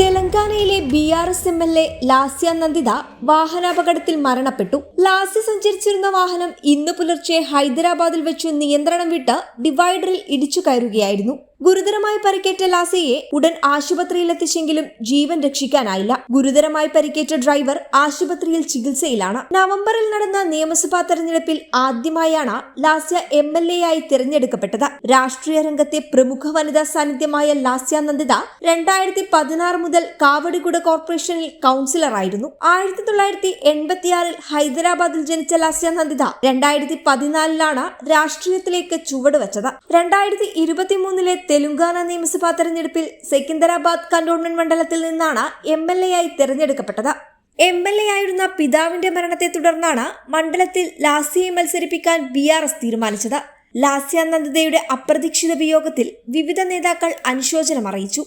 തെലങ്കാനയിലെ B R S M L A Lasya Nanditha വാഹനാപകടത്തിൽ മരണപ്പെട്ടു. ലാസ്യ സഞ്ചരിച്ചിരുന്ന വാഹനം ഇന്ന് പുലർച്ചെ ഹൈദരാബാദിൽ വെച്ച് നിയന്ത്രണം വിട്ട് ഡിവൈഡറിൽ ഇടിച്ചു കയറുകയായിരുന്നു. ഗുരുതരമായി പരിക്കേറ്റ ലാസയെ ഉടൻ ആശുപത്രിയിലെത്തിച്ചെങ്കിലും ജീവൻ രക്ഷിക്കാനായില്ല. ഗുരുതരമായി പരിക്കേറ്റ ഡ്രൈവർ ആശുപത്രിയിൽ ചികിത്സയിലാണ്. നവംബറിൽ നടന്ന നിയമസഭാ തെരഞ്ഞെടുപ്പിൽ ആദ്യമായാണ് ലാസ്യ എം എൽ എ ആയി തിരഞ്ഞെടുക്കപ്പെട്ടത്. രാഷ്ട്രീയ രംഗത്തെ പ്രമുഖ വനിതാ സാന്നിധ്യമായ ലാസ്യ നന്ദിത രണ്ടായിരത്തി പതിനാറ് മുതൽ കാവടികുട കോർപ്പറേഷനിൽ കൗൺസിലറായിരുന്നു. ആയിരത്തി തൊള്ളായിരത്തി എൺപത്തിയാറിൽ ഹൈദരാബാദിൽ ജനിച്ച ലാസ്യ നന്ദിത രണ്ടായിരത്തി പതിനാലിലാണ് രാഷ്ട്രീയത്തിലേക്ക് ചുവടുവച്ചത്. രണ്ടായിരത്തി ഇരുപത്തിമൂന്നിലെ തെലുങ്കാന നിയമസഭാ തെരഞ്ഞെടുപ്പിൽ സെക്കന്ദരാബാദ് കണ്ടോൺമെന്റ് മണ്ഡലത്തിൽ നിന്നാണ് എം എൽ എ ആയി തെരഞ്ഞെടുക്കപ്പെട്ടത്. എം എൽ എ ആയിരുന്ന പിതാവിന്റെ മരണത്തെ തുടർന്നാണ് മണ്ഡലത്തിൽ ലാസിയെ മത്സരിപ്പിക്കാൻ ബി ആർ എസ് തീരുമാനിച്ചത്. ലാസ്യ നന്ദിതയുടെ അപ്രതീക്ഷിത വിയോഗത്തിൽ വിവിധ നേതാക്കൾ അനുശോചനം അറിയിച്ചു.